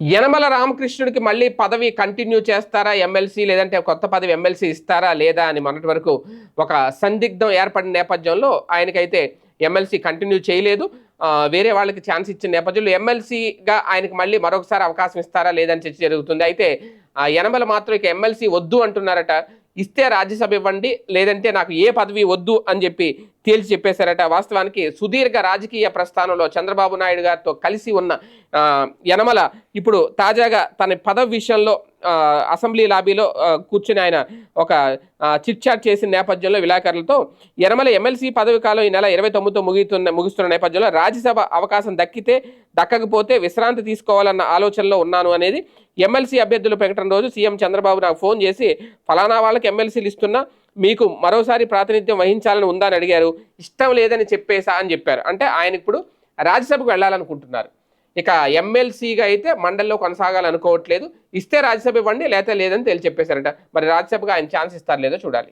యనమల రామకృష్ణుడికి మళ్ళీ పదవి కంటిన్యూ చేస్తారా ఎమ్మెల్సీ లేదంటే కొత్త పదవి ఎమ్మెల్సీ ఇస్తారా లేదా అని మొన్నటి వరకు ఒక సందిగ్ధం ఏర్పడిన నేపథ్యంలో ఆయనకైతే ఎమ్మెల్సీ కంటిన్యూ చేయలేదు. వేరే వాళ్ళకి ఛాన్స్ ఇచ్చిన నేపథ్యంలో ఎమ్మెల్సీగా ఆయనకి మళ్ళీ మరొకసారి అవకాశం ఇస్తారా లేదని చర్చ జరుగుతుంది. అయితే ఆ యనమల మాత్రం ఇక ఎమ్మెల్సీ వద్దు అంటున్నారట. ఇస్తే రాజ్యసభ ఇవ్వండి లేదంటే నాకు ఏ పదవి వద్దు అని చెప్పి తేల్చి చెప్పేశారట. వాస్తవానికి సుదీర్ఘ రాజకీయ ప్రస్థానంలో చంద్రబాబు నాయుడు గారితో కలిసి ఉన్న యనమల ఇప్పుడు తాజాగా తన పదవి విషయంలో అసెంబ్లీ లాబీలో కూర్చుని ఆయన ఒక చిట్ చాట్ చేసిన నేపథ్యంలో విలేకరులతో యనమల ఎమ్మెల్సీ పదవి కాలం ఈ నెల ఇరవై తొమ్మిదితో ముగిస్తున్న ముగుస్తున్న నేపథ్యంలో రాజ్యసభ అవకాశం దక్కితే దక్కకపోతే విశ్రాంతి తీసుకోవాలన్న ఆలోచనలో ఉన్నాను అనేది ఎమ్మెల్సీ అభ్యర్థుల ప్రకటన రోజు సీఎం చంద్రబాబు నాకు ఫోన్ చేసి ఫలానా వాళ్ళకి ఎమ్మెల్సీలు ఇస్తున్నా మీకు మరోసారి ప్రాతినిధ్యం వహించాలని ఉందా అని అడిగారు ఇష్టం లేదని చెప్పేసా అని చెప్పారు. అంటే ఆయన ఇప్పుడు రాజ్యసభకు వెళ్ళాలనుకుంటున్నారు. ఇక ఎమ్మెల్సీగా అయితే మండలిలో కొనసాగాలనుకోవట్లేదు. ఇస్తే రాజ్యసభ ఇవ్వండి లేకపోతే లేదని తేల్చి చెప్పేశారంట. మరి రాజ్యసభకు ఆయన ఛాన్స్ ఇస్తారు లేదో చూడాలి.